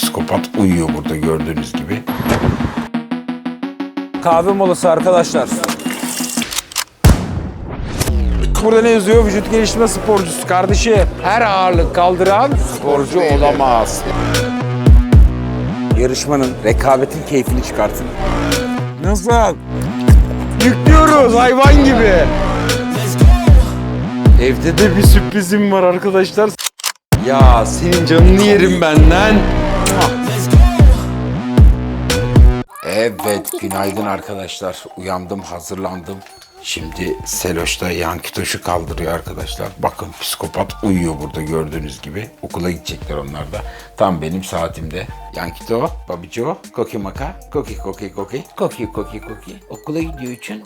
psikopat uyuyor burada gördüğünüz gibi. Kahve molası arkadaşlar. Burada ne yazıyor? Vücut geliştirme sporcusu kardeşi. Her ağırlık kaldıran sporcu olamaz. Yarışmanın, rekabetin keyfini çıkartın. Nasıl? Yüklüyoruz hayvan gibi. Evde de bir sürprizim var arkadaşlar. Ya senin canını yerim benden. Evet, günaydın arkadaşlar. Uyandım, hazırlandım. Şimdi Seloş'ta Yankitoş'u kaldırıyor arkadaşlar. Bakın psikopat uyuyor burada gördüğünüz gibi. Okula gidecekler onlar da. Tam benim saatimde. Yankito, babico, koki maka, koki koki koki, koki koki koki. Okula gidiyor için.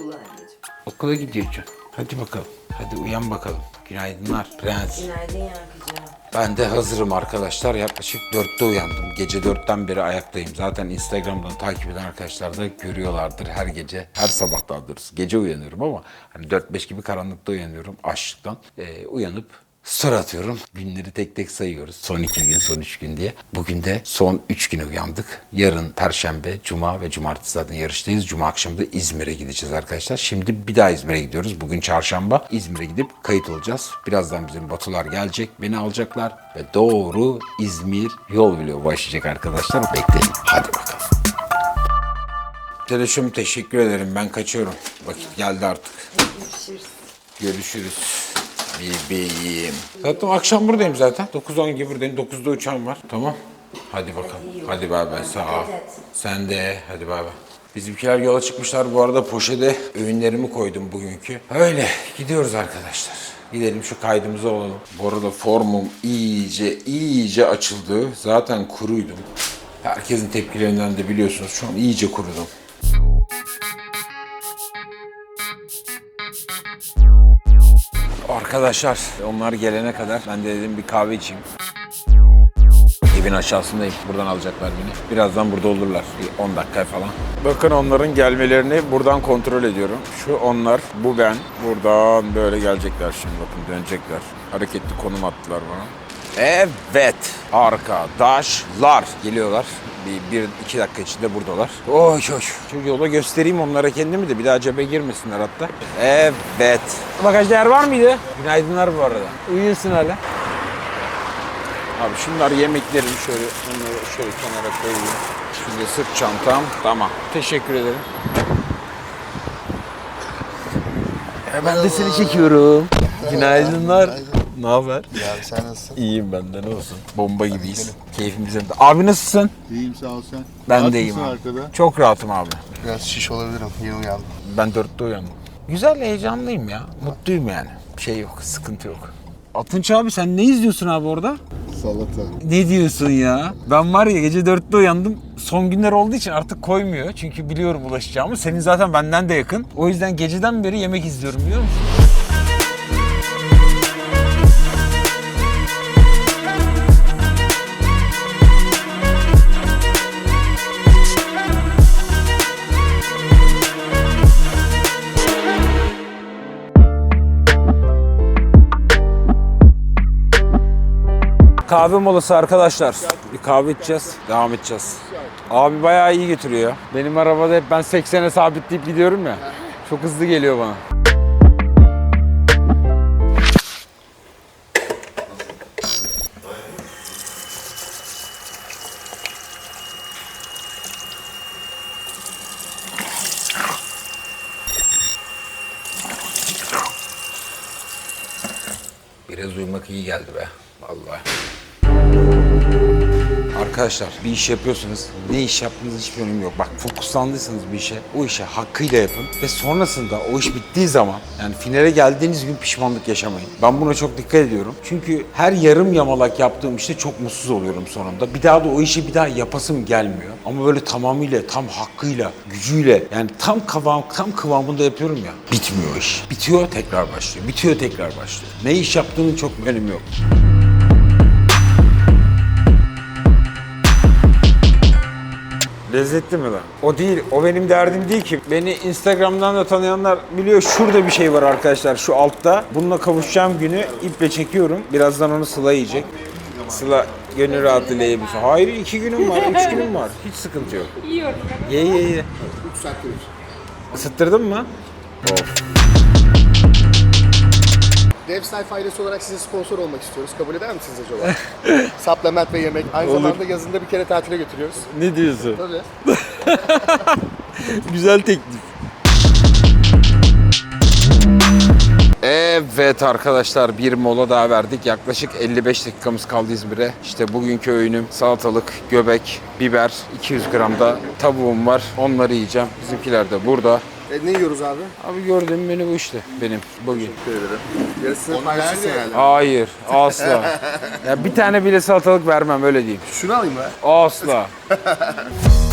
Okula gidiyor için. Hadi bakalım. Hadi uyan bakalım. Günaydınlar prens. Günaydın Yankıcığım. Ben de hazırım arkadaşlar. Yaklaşık 4'te uyandım. Gece 4'ten beri ayaktayım. Zaten Instagram'dan takip eden arkadaşlar da görüyorlardır her gece. Her sabah daha doğrusu. Gece uyanıyorum ama hani 4-5 gibi karanlıkta uyanıyorum açlıktan. Ee, uyanıp story atıyorum. Günleri tek tek sayıyoruz. Son 2 gün, son 3 gün diye. Bugün de son 3 güne uyandık. Yarın Perşembe, Cuma ve Cumartesi zaten yarıştayız. Cuma akşamı da İzmir'e gideceğiz arkadaşlar. Şimdi bir daha İzmir'e gidiyoruz. Bugün çarşamba. İzmir'e gidip kayıt olacağız. Birazdan bizim Batular gelecek. Beni alacaklar. Ve doğru İzmir yol vlogu başlayacak arkadaşlar. Bekleyin. Hadi bakalım. Teleşüm teşekkür ederim. Ben kaçıyorum. Vakit geldi artık. Görüşürüz. Bebeğim. Zaten akşam buradayım zaten. 9-10 gibi buradayım. 9'da uçağım var. Tamam. Hadi bakalım. Hadi bay bay. Sağ ol. Sen de. Hadi bay bay. Bizimkiler yola çıkmışlar. Bu arada poşete öğünlerimi koydum bugünkü. Öyle. Gidiyoruz arkadaşlar. Gidelim şu kaydımıza olalım. Bu arada formum iyice iyice açıldı. Zaten kuruydum. Herkesin tepkilerinden de biliyorsunuz. Şu an iyice kurudum. Arkadaşlar onlar gelene kadar ben de dedim bir kahve içeyim. Evin aşağısındayım. Buradan alacaklar beni. Birazdan burada olurlar. Bir 10 dakika falan. Bakın onların gelmelerini buradan kontrol ediyorum. Şu onlar, bu ben. Buradan böyle gelecekler şimdi bakın dönecekler. Hareketli konum attılar bana. Evet arkadaşlar geliyorlar. Bir, bir iki dakika içinde buradalar. Oy oy. Şu yola göstereyim onlara kendimi de bir daha cebe girmesinler hatta. Evet. Bagajda yer var mıydı? Günaydınlar bu arada. Uyuyorsun hala. Abi şunlar yemeklerim şöyle bunları şöyle kenara koyayım. Şimdi sırt çantam. Tamam. Teşekkür ederim. E, ben de seni çekiyorum. Günaydınlar. Ne haber? Ya sen nasılsın? İyiyim benden olsun. Bomba gibiyiz. Keyfimiz yerinde. Abi nasılsın? İyiyim sağ ol sen. Ben Rahat de iyiyim abi. arkada? Çok rahatım abi. Biraz şiş olabilirim. Yeni uyandım. Ben dörtte uyandım. Güzel heyecanlıyım ya. Mutluyum yani. Bir şey yok, sıkıntı yok. Atınç abi sen ne izliyorsun abi orada? Salata. Ne diyorsun ya? Ben var ya gece dörtte uyandım. Son günler olduğu için artık koymuyor. Çünkü biliyorum ulaşacağımı. Senin zaten benden de yakın. O yüzden geceden beri yemek izliyorum biliyor musun? Kahve molası arkadaşlar. Bir kahve içeceğiz. Devam edeceğiz. Abi bayağı iyi getiriyor. Benim arabada hep ben 80'e sabitleyip gidiyorum ya. Çok hızlı geliyor bana. Arkadaşlar bir iş yapıyorsunuz. Ne iş yaptığınız hiçbir önemi yok. Bak fokuslandıysanız bir işe o işe hakkıyla yapın. Ve sonrasında o iş bittiği zaman yani finale geldiğiniz gün pişmanlık yaşamayın. Ben buna çok dikkat ediyorum. Çünkü her yarım yamalak yaptığım işte çok mutsuz oluyorum sonunda. Bir daha da o işi bir daha yapasım gelmiyor. Ama böyle tamamıyla, tam hakkıyla, gücüyle yani tam kıvam, tam kıvamında yapıyorum ya. Bitmiyor iş. Bitiyor tekrar başlıyor. Bitiyor tekrar başlıyor. Ne iş yaptığının çok önemi yok. Lezzetli mi lan? O değil. O benim derdim değil ki. Beni Instagram'dan da tanıyanlar biliyor. Şurada bir şey var arkadaşlar. Şu altta. Bununla kavuşacağım günü iple çekiyorum. Birazdan onu Sıla yiyecek. Sıla gönül rahatlığıyla yiyebilirsin. Hayır iki günüm var, üç günüm var. Hiç sıkıntı yok. Yiyorum. Ye ye ye. 3 saatte Isıttırdın mı? Dev sayfa ailesi olarak size sponsor olmak istiyoruz. Kabul eder misiniz acaba? Supplement ve yemek. Aynı Olur. zamanda yazında bir kere tatile götürüyoruz. Ne diyorsun? Tabii. Güzel teklif. Evet arkadaşlar bir mola daha verdik. Yaklaşık 55 dakikamız kaldı İzmir'e. İşte bugünkü öğünüm salatalık, göbek, biber, 200 gram da tavuğum var. Onları yiyeceğim. Bizimkiler de burada. E, ne yiyoruz abi? Abi gördüğün menü bu işte benim bugün. Yarısını paylaşırsın herhalde. Hayır asla. ya bir tane bile salatalık vermem öyle diyeyim. Şunu alayım be. Asla.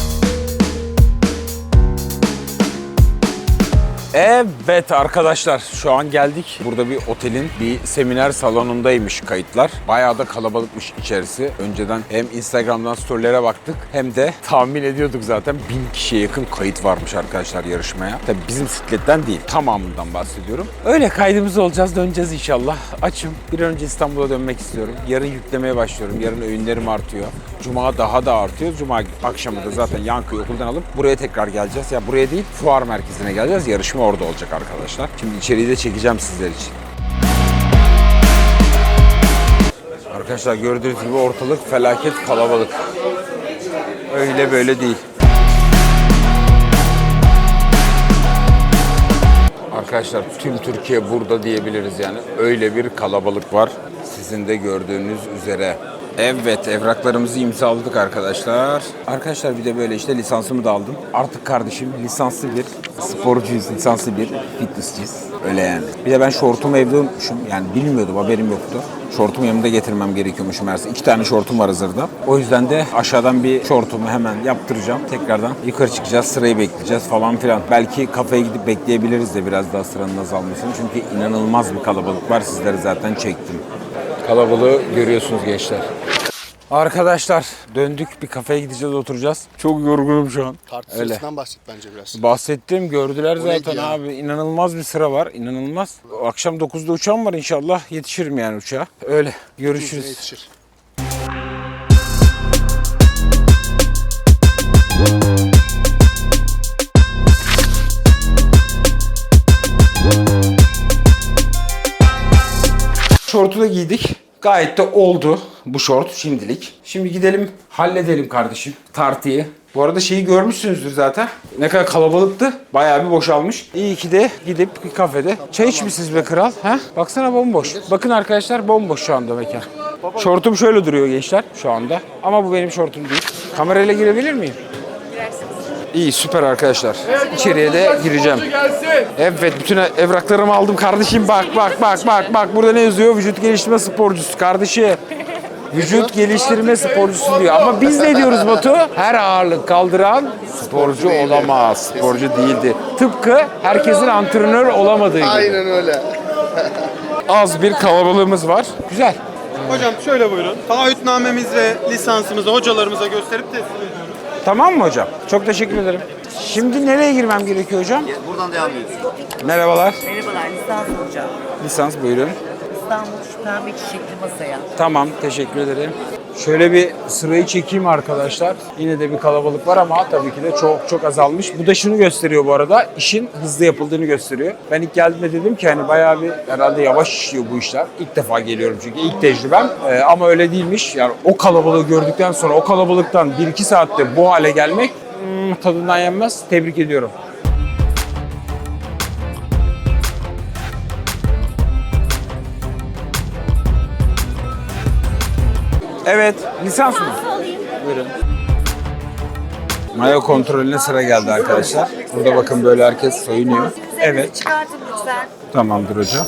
Evet arkadaşlar şu an geldik. Burada bir otelin bir seminer salonundaymış kayıtlar. Bayağı da kalabalıkmış içerisi. Önceden hem Instagram'dan storylere baktık hem de tahmin ediyorduk zaten bin kişiye yakın kayıt varmış arkadaşlar yarışmaya. Tabii bizim sikletten değil tamamından bahsediyorum. Öyle kaydımız olacağız döneceğiz inşallah. Açım. Bir an önce İstanbul'a dönmek istiyorum. Yarın yüklemeye başlıyorum. Yarın öğünlerim artıyor. Cuma daha da artıyor. Cuma akşamı da zaten Yankı'yı okuldan alıp buraya tekrar geleceğiz. Ya buraya değil fuar merkezine geleceğiz. Yarışma orada olacak arkadaşlar. Şimdi içeriği de çekeceğim sizler için. Arkadaşlar gördüğünüz gibi ortalık felaket kalabalık. Öyle böyle değil. Arkadaşlar tüm Türkiye burada diyebiliriz yani. Öyle bir kalabalık var. Sizin de gördüğünüz üzere. Evet evraklarımızı imzaladık arkadaşlar. Arkadaşlar bir de böyle işte lisansımı da aldım. Artık kardeşim lisanslı bir sporcuyuz, lisanslı bir fitnessçiyiz. Öyle yani. Bir de ben şortumu evde unutmuşum. Yani bilmiyordum haberim yoktu. Şortumu yanımda getirmem gerekiyormuş meğerse. İki tane şortum var hazırda. O yüzden de aşağıdan bir şortumu hemen yaptıracağım. Tekrardan yukarı çıkacağız, sırayı bekleyeceğiz falan filan. Belki kafeye gidip bekleyebiliriz de biraz daha sıranın azalmasını. Çünkü inanılmaz bir kalabalık var. Sizlere zaten çektim. Kalabalığı görüyorsunuz gençler. Arkadaşlar döndük bir kafeye gideceğiz oturacağız. Çok yorgunum şu an. Öyle. sırasından bahset bence biraz. Bahsettim gördüler O neydi zaten ya? abi. İnanılmaz bir sıra var inanılmaz. Akşam 9'da uçağım var inşallah yetişirim yani uçağa. Öyle görüşürüz. yetişir. Gayet de oldu bu şort şimdilik. Şimdi gidelim halledelim kardeşim tartıyı. Bu arada şeyi görmüşsünüzdür zaten. Ne kadar kalabalıktı. Bayağı bir boşalmış. İyi ki de gidip bir kafede çay içmişsiniz be kral. Ha? Baksana bomboş. Bakın arkadaşlar bomboş şu anda mekan. Şortum şöyle duruyor gençler şu anda. Ama bu benim şortum değil. Kamerayla girebilir miyim? İyi süper arkadaşlar. İçeriye de gireceğim. Evet bütün evraklarımı aldım kardeşim bak bak bak bak bak burada ne yazıyor vücut geliştirme sporcusu kardeşi. Vücut geliştirme sporcusu diyor. Ama biz ne diyoruz Batu? Her ağırlık kaldıran sporcu olamaz. Sporcu değildi. Tıpkı herkesin antrenör olamadığı gibi. Aynen öyle. Az bir kalabalığımız var. Güzel. Hocam şöyle buyurun. Taahhütnamemiz ve lisansımızı hocalarımıza gösterip teslim ediyoruz. Tamam mı hocam? Çok teşekkür ederim. Şimdi nereye girmem gerekiyor hocam? Buradan devam ediyoruz. Merhabalar. Merhabalar, lisans hocam. Lisans buyurun. İstanbul şu pembe çiçekli masaya. Tamam, teşekkür ederim. Şöyle bir sırayı çekeyim arkadaşlar. Yine de bir kalabalık var ama tabii ki de çok çok azalmış. Bu da şunu gösteriyor bu arada. işin hızlı yapıldığını gösteriyor. Ben ilk geldiğimde dedim ki hani bayağı bir herhalde yavaş işliyor bu işler. İlk defa geliyorum çünkü ilk tecrübem. Ee, ama öyle değilmiş. Yani o kalabalığı gördükten sonra o kalabalıktan 1-2 saatte bu hale gelmek hmm, tadından yenmez. Tebrik ediyorum. Evet, lisans mı? Buyurun. Mayo kontrolüne sıra geldi arkadaşlar. Burada bakın böyle herkes soyunuyor. Evet, Çıkartın lütfen. tamamdır hocam.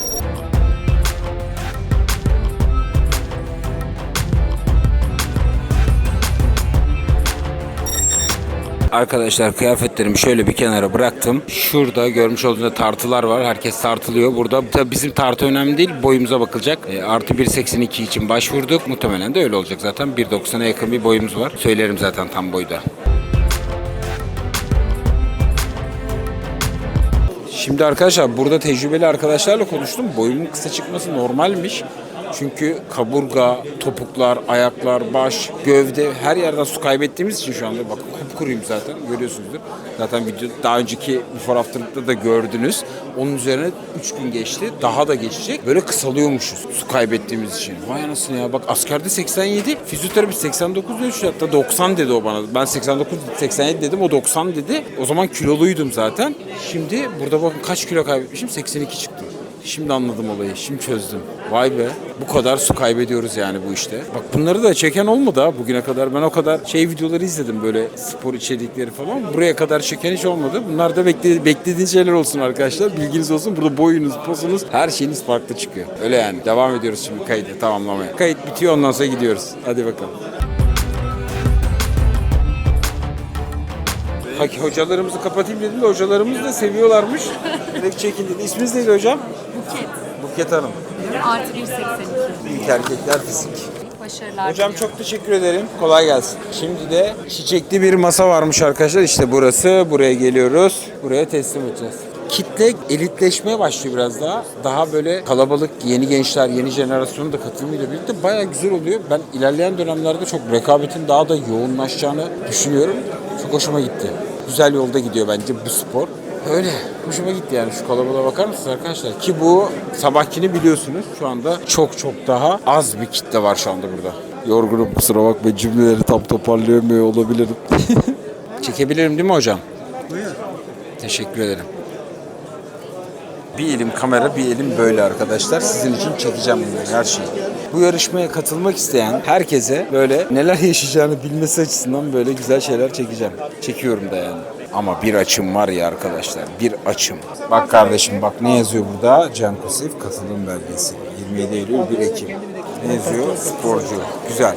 Arkadaşlar kıyafetlerimi şöyle bir kenara bıraktım. Şurada görmüş olduğunuz tartılar var. Herkes tartılıyor. Burada tabii bizim tartı önemli değil. Boyumuza bakılacak. E, artı 1.82 için başvurduk. Muhtemelen de öyle olacak zaten. 1.90'a yakın bir boyumuz var. Söylerim zaten tam boyda. Şimdi arkadaşlar burada tecrübeli arkadaşlarla konuştum. Boyunun kısa çıkması normalmiş. Çünkü kaburga, topuklar, ayaklar, baş, gövde her yerden su kaybettiğimiz için şu anda bak kupkuruyum zaten görüyorsunuzdur. Zaten video daha önceki before after'da da gördünüz. Onun üzerine 3 gün geçti. Daha da geçecek. Böyle kısalıyormuşuz su kaybettiğimiz için. Vay anasını ya bak askerde 87, fizyoterapi 89 ölçtü hatta 90 dedi o bana. Ben 89 87 dedim o 90 dedi. O zaman kiloluydum zaten. Şimdi burada bakın kaç kilo kaybetmişim? 82 çıktı. Şimdi anladım olayı. Şimdi çözdüm. Vay be. Bu kadar su kaybediyoruz yani bu işte. Bak bunları da çeken olmadı ha bugüne kadar. Ben o kadar şey videoları izledim böyle spor içerikleri falan. Buraya kadar çeken hiç olmadı. Bunlar da bekle, beklediğiniz şeyler olsun arkadaşlar. Bilginiz olsun. Burada boyunuz, posunuz, her şeyiniz farklı çıkıyor. Öyle yani. Devam ediyoruz şimdi kaydı tamamlamaya. Kayıt bitiyor ondan sonra gidiyoruz. Hadi bakalım. Hocalarımızı kapatayım dedim de hocalarımız da seviyorlarmış. Çekin dedi. İsminiz neydi hocam? Buket. Buket Hanım. Artı 182. Büyük erkekler fizik. Başarılar Hocam diliyorum. çok teşekkür ederim. Kolay gelsin. Şimdi de çiçekli bir masa varmış arkadaşlar. İşte burası. Buraya geliyoruz. Buraya teslim edeceğiz. Kitle elitleşmeye başlıyor biraz daha. Daha böyle kalabalık yeni gençler, yeni jenerasyonun da katılımıyla birlikte bayağı güzel oluyor. Ben ilerleyen dönemlerde çok rekabetin daha da yoğunlaşacağını düşünüyorum. Çok hoşuma gitti. Güzel yolda gidiyor bence bu spor. Öyle. Hoşuma gitti yani şu kalabalığa bakar mısınız arkadaşlar? Ki bu sabahkini biliyorsunuz. Şu anda çok çok daha az bir kitle var şu anda burada. Yorgunum kusura bakma cümleleri tam toparlayamıyor olabilirim. Çekebilirim değil mi hocam? Teşekkür ederim. Bir elim kamera, bir elim böyle arkadaşlar. Sizin için çekeceğim bunları, her şeyi. Bu yarışmaya katılmak isteyen herkese böyle neler yaşayacağını bilmesi açısından böyle güzel şeyler çekeceğim. Çekiyorum da yani. Ama bir açım var ya arkadaşlar, bir açım. Bak kardeşim bak ne yazıyor burada? Can Kusif katılım belgesi. 27 Eylül 1 Ekim. Ne yazıyor? Sporcu. Güzel.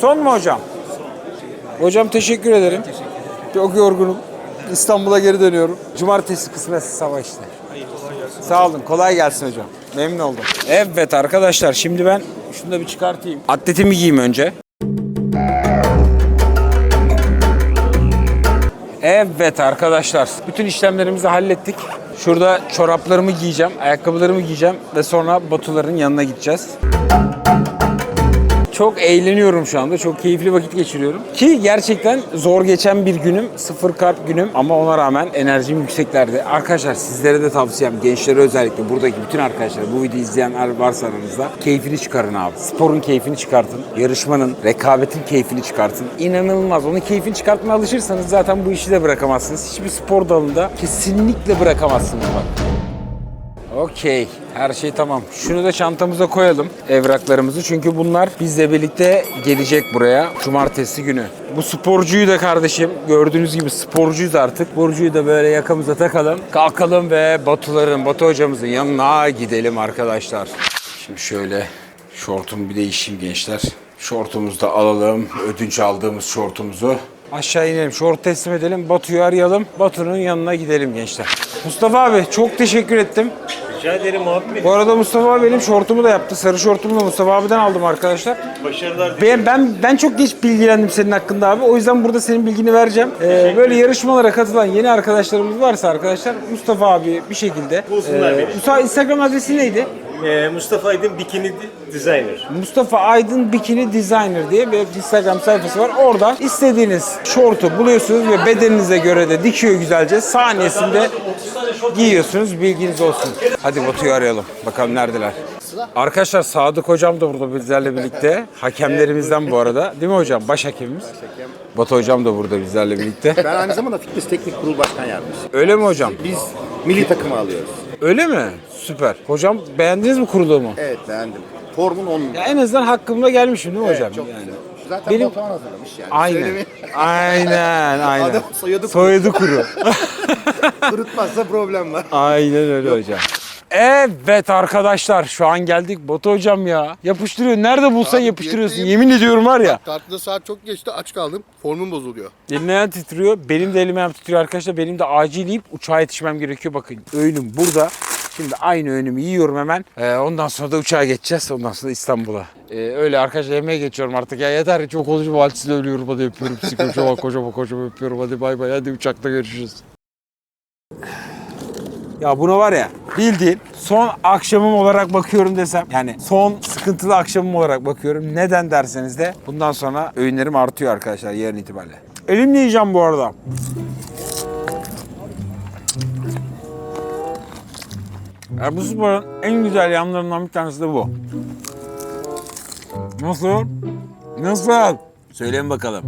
Son mu hocam? Hocam teşekkür ederim. Çok yorgunum. İstanbul'a geri dönüyorum. Cumartesi kısmetse savaş işte. Sağ olun. Kolay gelsin hocam. Memnun oldum. Evet arkadaşlar şimdi ben şunu da bir çıkartayım. Atletimi giyeyim önce. Evet arkadaşlar. Bütün işlemlerimizi hallettik. Şurada çoraplarımı giyeceğim, ayakkabılarımı giyeceğim ve sonra Batuların yanına gideceğiz. Çok eğleniyorum şu anda. Çok keyifli vakit geçiriyorum. Ki gerçekten zor geçen bir günüm. Sıfır karp günüm ama ona rağmen enerjim yükseklerde. Arkadaşlar sizlere de tavsiyem gençlere özellikle buradaki bütün arkadaşlar bu videoyu izleyenler varsa aranızda keyfini çıkarın abi. Sporun keyfini çıkartın. Yarışmanın, rekabetin keyfini çıkartın. İnanılmaz. Onun keyfini çıkartmaya alışırsanız zaten bu işi de bırakamazsınız. Hiçbir spor dalında kesinlikle bırakamazsınız bak. Okey. Her şey tamam. Şunu da çantamıza koyalım evraklarımızı. Çünkü bunlar bizle birlikte gelecek buraya cumartesi günü. Bu sporcuyu da kardeşim gördüğünüz gibi sporcuyuz artık. Sporcuyu da böyle yakamıza takalım. Kalkalım ve Batuların, Batu hocamızın yanına gidelim arkadaşlar. Şimdi şöyle şortumu bir değişeyim gençler. Şortumuzu da alalım. Ödünç aldığımız şortumuzu. Aşağı inelim. Şort teslim edelim. Batu'yu arayalım. Batu'nun yanına gidelim gençler. Mustafa abi çok teşekkür ettim. Rica ederim abi. Bu arada Mustafa abi benim şortumu da yaptı. Sarı şortumu da Mustafa abiden aldım arkadaşlar. Başarılar Ben, ben ben çok geç bilgilendim senin hakkında abi. O yüzden burada senin bilgini vereceğim. Ee, böyle yarışmalara katılan yeni arkadaşlarımız varsa arkadaşlar Mustafa abi bir şekilde. Bulsunlar beni. Mustafa Instagram adresi neydi? Ee, Mustafa Aydın Bikini Designer. Mustafa Aydın Bikini Designer diye bir Instagram sayfası var. Oradan istediğiniz şortu buluyorsunuz ve bedeninize göre de dikiyor güzelce. Saniyesinde giyiyorsunuz. Bilginiz olsun. Hadi Batu'yu arayalım. Bakalım neredeler. Arkadaşlar Sadık hocam da burada bizlerle birlikte. Hakemlerimizden bu arada. Değil mi hocam? Baş hakemimiz. Batu hocam da burada bizlerle birlikte. Ben aynı zamanda Fitness Teknik Kurulu Başkan Yardımcısıyım. Öyle mi hocam? Biz milli takımı alıyoruz. Öyle mi? Süper. Hocam beğendiniz mi kurulumu? Evet beğendim. Formun 10 Ya en azından hakkımda gelmişim değil mi hocam? çok yani. güzel. Zaten Benim- Batuhan hazırlamış yani. Aynen. Aynen, aynen. Adam soyadı kuru. Soyadı kuru. Kurutmazsa problem var. aynen öyle hocam. Evet arkadaşlar şu an geldik Batu hocam ya. Yapıştırıyor. Nerede bulsan Abi, yapıştırıyorsun. yemeğim- Yemin ediyorum var ya. Tartıda saat çok geçti aç kaldım. Formum bozuluyor. Elim ayağım titriyor. Benim de elim ayağım titriyor arkadaşlar. Benim de acil yiyip uçağa yetişmem gerekiyor. Bakın öğünüm burada. Şimdi aynı öğünümü yiyorum hemen. Ee, ondan sonra da uçağa geçeceğiz. Ondan sonra İstanbul'a. Ee, öyle arkadaşlar yemeğe geçiyorum artık. Ya yeter çok konuşma. Hadi sizi ölüyorum. Hadi öpüyorum. Sizi kocaman kocaman kocaman öpüyorum. Hadi bay bay. Hadi uçakta görüşürüz. Ya buna var ya bildiğin son akşamım olarak bakıyorum desem yani son sıkıntılı akşamım olarak bakıyorum. Neden derseniz de bundan sonra öğünlerim artıyor arkadaşlar yarın itibariyle. Elimle yiyeceğim bu arada. Ya bu sporun en güzel yanlarından bir tanesi de bu. Nasıl? Nasıl? Söyleyin bakalım.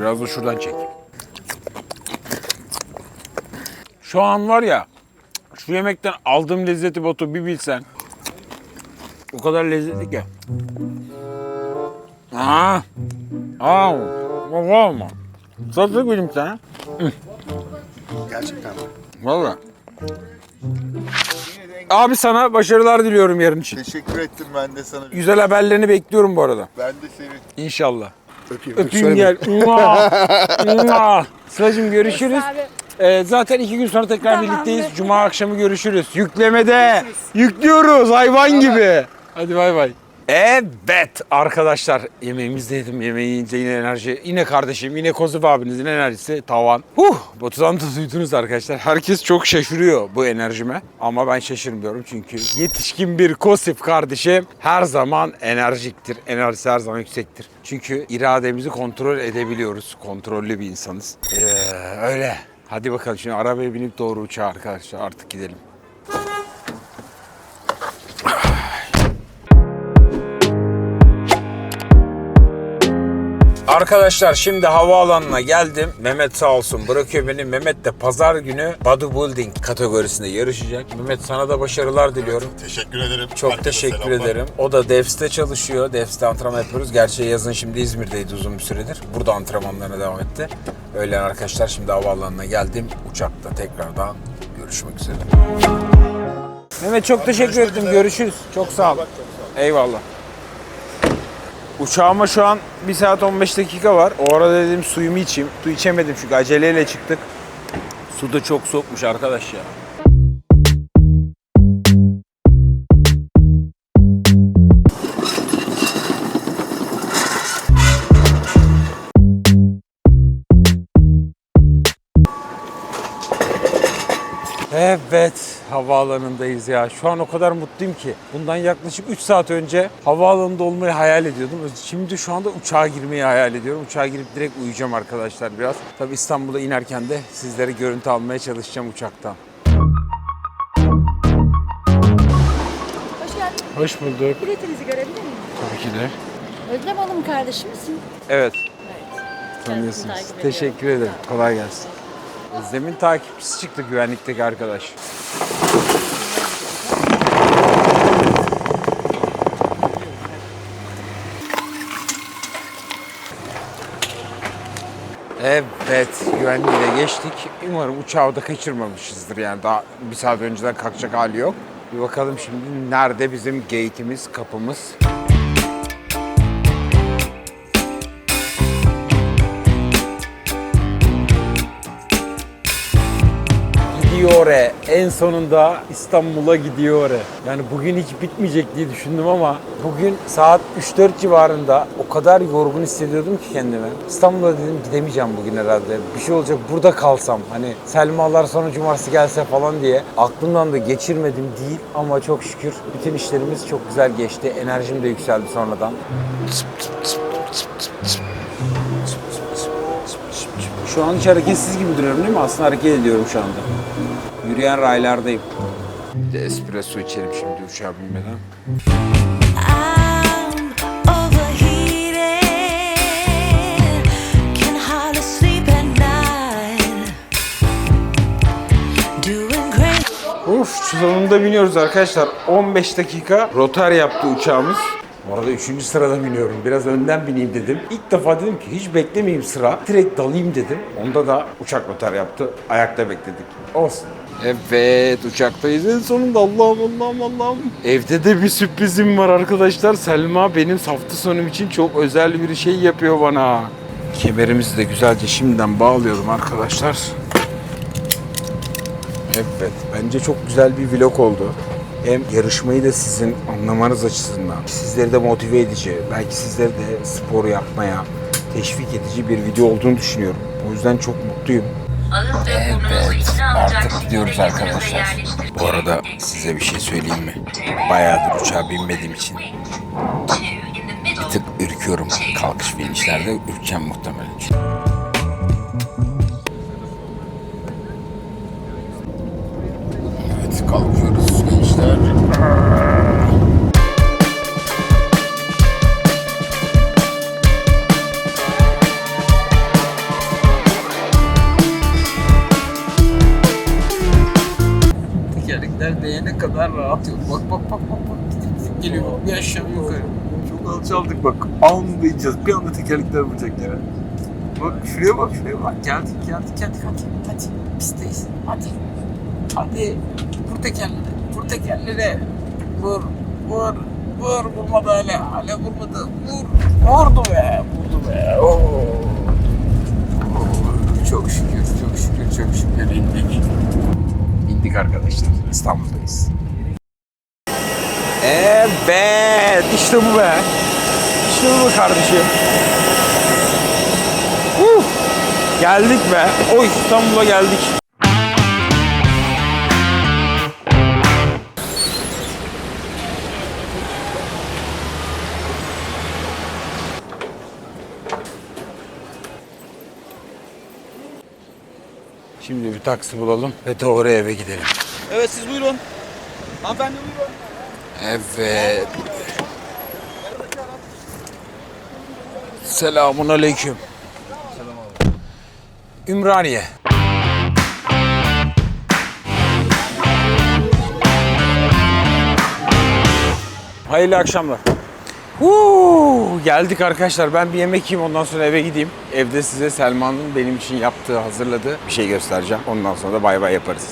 Biraz da şuradan çek. Şu an var ya, şu yemekten aldığım lezzeti Batu bir bilsen. O kadar lezzetli ki. Aa, aa, baba mı? Tatlı benim sana. Gerçekten mi? Valla. Abi sana başarılar diliyorum yarın için. Teşekkür ettim ben de sana. Güzel haberlerini bekliyorum bu arada. Ben de seni İnşallah. Öpeyim. Öpeyim gel. Sıla'cığım görüşürüz. Ee, zaten iki gün sonra tekrar birlikteyiz. Cuma akşamı görüşürüz. Yüklemede. Yüklüyoruz hayvan gibi. Hadi bay bay. Evet arkadaşlar yemeğimizi yedim. Yemeği yiyince yine enerji. Yine kardeşim yine Kozuf abinizin enerjisi tavan. Huh! Batu'dan da duydunuz arkadaşlar. Herkes çok şaşırıyor bu enerjime. Ama ben şaşırmıyorum çünkü yetişkin bir Kosif kardeşim her zaman enerjiktir. Enerjisi her zaman yüksektir. Çünkü irademizi kontrol edebiliyoruz. Kontrollü bir insanız. Ee, öyle. Hadi bakalım şimdi arabaya binip doğru uçağa arkadaşlar artık gidelim. Arkadaşlar şimdi havaalanına geldim. Mehmet sağ olsun bırakıyor beni. Mehmet de pazar günü bodybuilding kategorisinde yarışacak. Mehmet sana da başarılar diliyorum. teşekkür ederim. Çok Herkese teşekkür selamlar. ederim. O da DEFS'te çalışıyor. DEFS'te antrenman yapıyoruz. Gerçi yazın şimdi İzmir'deydi uzun bir süredir. Burada antrenmanlarına devam etti. Öyle arkadaşlar şimdi havaalanına geldim. Uçakta tekrardan görüşmek üzere. Mehmet çok teşekkür ettim. Görüşürüz. Çok sağ ol. Eyvallah. Uçağıma şu an 1 saat 15 dakika var. O arada dedim suyumu içeyim. Su içemedim çünkü aceleyle çıktık. Su da çok soğukmuş arkadaş ya. Evet, havaalanındayız ya. Şu an o kadar mutluyum ki. Bundan yaklaşık 3 saat önce havaalanında olmayı hayal ediyordum. Şimdi şu anda uçağa girmeyi hayal ediyorum. Uçağa girip direkt uyuyacağım arkadaşlar biraz. Tabii İstanbul'a inerken de sizlere görüntü almaya çalışacağım uçaktan. Hoş geldin. Hoş bulduk. Biletinizi görebilir miyim? Tabii ki de. Özlem Hanım kardeşi misin? Evet, Evet. tanıyorsunuz. Teşekkür ederim. Kolay gelsin. Özlem'in takipçisi çıktı güvenlikteki arkadaş. Evet, güvenliğe geçtik. Umarım uçağı da kaçırmamışızdır yani daha bir saat önceden kalkacak hali yok. Bir bakalım şimdi nerede bizim gate'imiz, kapımız. En sonunda İstanbul'a gidiyor e. Yani bugün hiç bitmeyecek diye düşündüm ama bugün saat 3-4 civarında o kadar yorgun hissediyordum ki kendimi. İstanbul'a dedim gidemeyeceğim bugün herhalde. Bir şey olacak burada kalsam. Hani Selmalar sonra cumartesi gelse falan diye aklımdan da geçirmedim değil ama çok şükür bütün işlerimiz çok güzel geçti. Enerjim de yükseldi sonradan. Şu an hiç hareketsiz gibi duruyorum değil mi? Aslında hareket ediyorum şu anda. Yürüyen raylardayım. Bir de espresso içelim şimdi uçağa binmeden. I'm overheated, can hardly sleep at night. Doing great. Uf sonunda biniyoruz arkadaşlar. 15 dakika rotar yaptı uçağımız. Bu arada 3. sırada biniyorum. Biraz önden bineyim dedim. İlk defa dedim ki hiç beklemeyeyim sıra. Direkt dalayım dedim. Onda da uçak rotar yaptı. Ayakta bekledik. Olsun. Evet uçaktayız en sonunda Allah'ım Allah'ım Allah'ım. Evde de bir sürprizim var arkadaşlar. Selma benim hafta sonum için çok özel bir şey yapıyor bana. Kemerimizi de güzelce şimdiden bağlıyorum arkadaşlar. Evet, bence çok güzel bir vlog oldu. Hem yarışmayı da sizin anlamanız açısından, sizleri de motive edici, belki sizleri de spor yapmaya teşvik edici bir video olduğunu düşünüyorum. O yüzden çok mutluyum. Evet, artık gidiyoruz arkadaşlar. Bu arada size bir şey söyleyeyim mi? Bayağıdır uçağa binmediğim için bir tık ürküyorum. Kalkış ve inişlerde ürkeceğim muhtemelen. Evet, kalkıyoruz kadar rahat yok. Bak bak bak bak bak. Geliyor. Bir aşağı bir yukarı. Çok alçaldık bak. Anlayacağız. Bir anda tekerlekler vuracak yere. Bak şuraya bak şuraya bak. Geldik geldik geldik hadi. Hadi. Pisteyiz. Hadi. Hadi. Vur tekerleri. Vur tekerleri. Vur. Vur. Vur. Vurmadı hala. Hala vurmadı. Vur. Vurdu be. Vurdu be. Oo. Oo. Çok şükür. Çok şükür. Çok şükür. indik. İndik arkadaşlar. İstanbul'dayız. Evet, işte bu be. İşte bu kardeşim. Uh, geldik be. Oy İstanbul'a geldik. Şimdi bir taksi bulalım ve doğru eve gidelim. Evet siz buyurun. Hanımefendi buyurun. Evet. Selamun aleyküm. Ümraniye. Hayırlı akşamlar. Huu, geldik arkadaşlar. Ben bir yemek yiyeyim ondan sonra eve gideyim. Evde size Selman'ın benim için yaptığı, hazırladığı bir şey göstereceğim. Ondan sonra da bay bay yaparız.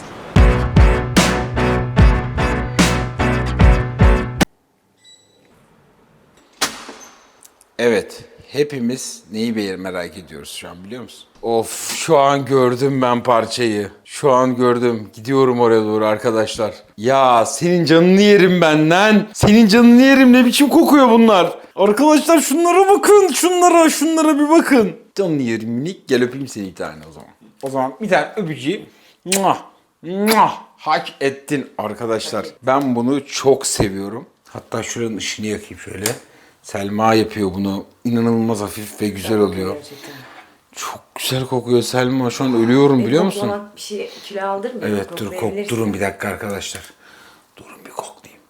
Evet. Hepimiz neyi be- merak ediyoruz şu an biliyor musun? Of şu an gördüm ben parçayı. Şu an gördüm. Gidiyorum oraya doğru arkadaşlar. Ya senin canını yerim ben lan. Senin canını yerim ne biçim kokuyor bunlar. Arkadaşlar şunlara bakın. Şunlara şunlara bir bakın. Canını yerim minik. Gel öpeyim seni bir tane o zaman. O zaman bir tane öpücüğü. Muah, muah. Hak ettin arkadaşlar. Ben bunu çok seviyorum. Hatta şuranın ışığını yakayım şöyle. Selma yapıyor bunu. İnanılmaz hafif ve güzel oluyor. Çok güzel kokuyor Selma. Şu an ölüyorum biliyor musun? bir şey kilo aldırmıyor. Evet dur kok durun bir dakika arkadaşlar. Durun bir koklayayım.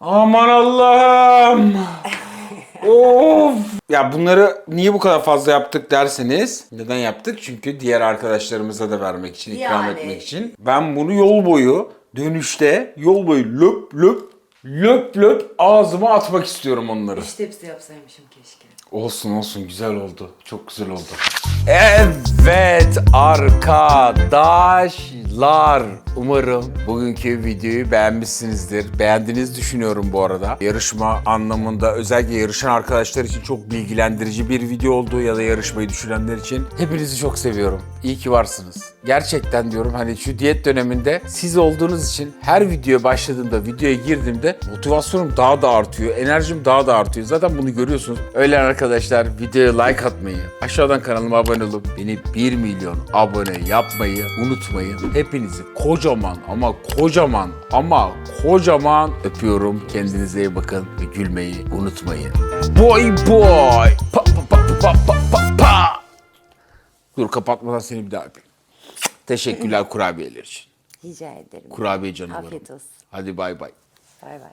Aman Allah'ım. of. Ya bunları niye bu kadar fazla yaptık derseniz neden yaptık? Çünkü diğer arkadaşlarımıza da vermek için, ikram Yani. etmek için. Ben bunu yol boyu dönüşte yol boyu löp löp löp löp ağzıma atmak istiyorum onları. tepsi yapsaymışım keşke. Olsun olsun güzel oldu. Çok güzel oldu. Evet arkadaşlar. Umarım bugünkü videoyu beğenmişsinizdir. Beğendiğinizi düşünüyorum bu arada. Yarışma anlamında özellikle yarışan arkadaşlar için çok bilgilendirici bir video oldu ya da yarışmayı düşünenler için. Hepinizi çok seviyorum. İyi ki varsınız. Gerçekten diyorum hani şu diyet döneminde siz olduğunuz için her videoya başladığımda, videoya girdiğimde motivasyonum daha da artıyor. Enerjim daha da artıyor. Zaten bunu görüyorsunuz. Öyle arkadaşlar videoya like atmayı, aşağıdan kanalıma abone olup beni 1 milyon abone yapmayı unutmayın. Hepinizi kocaman ama kocaman ama kocaman öpüyorum. Kendinize iyi bakın ve gülmeyi unutmayın. Boy boy. Pa pa pa pa pa pa pa. Dur kapatmadan seni bir daha öpeyim. Teşekkürler kurabiyeler için. Rica ederim. Kurabiye canavarım. Afiyet olsun. Hadi bay bay. Bay bay.